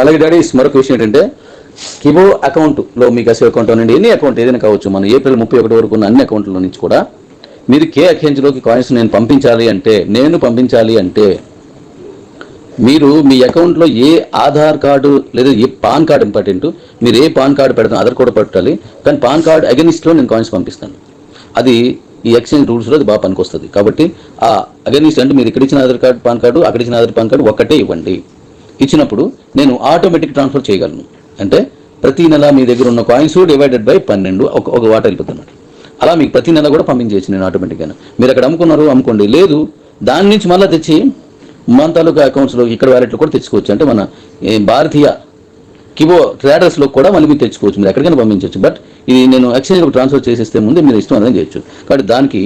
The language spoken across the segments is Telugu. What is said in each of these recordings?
అలాగే డాడీ మరొక విషయం ఏంటంటే కిబో అకౌంట్లో మీకు అసలు అకౌంట్ అనండి ఎన్ని అకౌంట్ ఏదైనా కావచ్చు మన ఏప్రిల్ ముప్పై ఒకటి వరకు ఉన్న అన్ని అకౌంట్ల నుంచి కూడా మీరు కే అకౌంట్లోకి కాయిన్స్ నేను పంపించాలి అంటే నేను పంపించాలి అంటే మీరు మీ అకౌంట్లో ఏ ఆధార్ కార్డు లేదా ఏ పాన్ కార్డు ఇంపార్టెంట్ మీరు ఏ పాన్ కార్డు పెడతాను ఆధార్ కూడా పెట్టాలి కానీ పాన్ కార్డు అగెనిస్ట్లో నేను కాయిన్స్ పంపిస్తాను. అది ఈ ఎక్స్చేంజ్ రూల్స్లో అది బాగా పనికొస్తుంది. కాబట్టి ఆ అగెనిస్ట్ అంటే మీరు ఇక్కడ ఇచ్చిన ఆధార్ కార్డు పాన్ కార్డు అక్కడ ఇచ్చిన ఆధార్ పాన్ కార్డు ఒక్కటే ఇవ్వండి. ఇచ్చినప్పుడు నేను ఆటోమేటిక్ ట్రాన్స్ఫర్ చేయగలను. అంటే ప్రతి నెల మీ దగ్గర ఉన్న కాయిన్స్ డివైడెడ్ బై పన్నెండు ఒక ఒక వాట వెళ్ళిపోతున్నమాట అలా మీకు ప్రతి నెల కూడా పంపించేయచ్చు నేను ఆటోమేటిక్గా మీరు అక్కడ అమ్ముకున్నారు అమ్ముకోండి. లేదు దాని నుంచి మళ్ళీ తెచ్చి మన తాలూకా అకౌంట్స్లో ఇక్కడ వ్యాలెట్లో కూడా తెచ్చుకోవచ్చు. అంటే మన భారతీయ కిబో ట్రేడర్స్లో కూడా మళ్ళీ మీరు తెచ్చుకోవచ్చు. మీరు ఎక్కడికైనా పంపించవచ్చు. బట్ ఇది నేను ఎక్స్చేంజ్లో ట్రాన్స్ఫర్ చేసేస్తే ముందే మీరు ఇష్టం అనేది చేయొచ్చు. కాబట్టి దానికి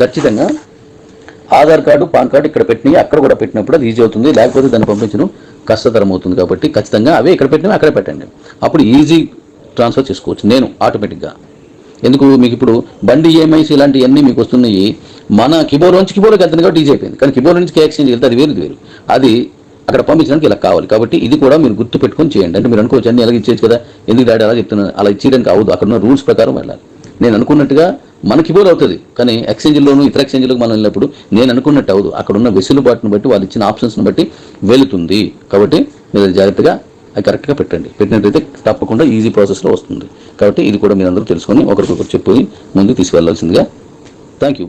ఖచ్చితంగా ఆధార్ కార్డు పాన్ కార్డు ఇక్కడ పెట్టినవి అక్కడ కూడా పెట్టినప్పుడు అది ఈజీ అవుతుంది. లేకపోతే దాన్ని పంపించడం కష్టతరం అవుతుంది కాబట్టి ఖచ్చితంగా అవే ఇక్కడ పెట్టినవి అక్కడ పెట్టండి. అప్పుడు ఈజీ ట్రాన్స్ఫర్ చేసుకోవచ్చు. నేను ఆటోమేటిక్గా ఎందుకు? మీకు ఇప్పుడు బండి ఈఎంఐస్ ఇలాంటివన్నీ మీకు వస్తున్నాయి. మన కిబోలోంచి కిబోలోకి వెళ్తుంది కాబట్టి ఈజీ అయిపోయింది. కానీ కిబోలో నుంచి ఎక్స్చేంజ్ వెళ్తే అది వేరు వేరు. అది అక్కడ పంపించడానికి ఇలా కావాలి. కాబట్టి ఇది కూడా మీరు గుర్తు పెట్టుకొని చేయండి. అంటే మీరు అనుకోవచ్చు అన్ని ఎలాగ ఇచ్చేయచ్చు కదా. ఎందుకు డాడీ అలా చెప్తున్నారు? అలా ఇచ్చేయడానికి అవ్వదు అక్కడ ఉన్న రూల్స్ ప్రకారం వెళ్ళాలి. నేను అనుకున్నట్టుగా మనకి బోర్ అవుతుంది. కానీ ఎక్స్చేంజ్లోనూ ఇతర ఎక్స్చేంజ్లకు మనం వెళ్ళినప్పుడు నేను అనుకున్నట్టు అవదు అక్కడ ఉన్న వెసులుబాటును బట్టి వాళ్ళు ఇచ్చిన ఆప్షన్స్ని బట్టి వెళుతుంది. కాబట్టి మీరు జాగ్రత్తగా అది కరెక్ట్గా పెట్టండి. పెట్టినట్టయితే తప్పకుండా ఈజీ ప్రాసెస్లో వస్తుంది. కాబట్టి ఇది కూడా మీరు అందరూ తెలుసుకొని ఒకరికొకరు చెప్పి ముందుకు తీసుకెళ్ళాల్సిందిగా థ్యాంక్ యూ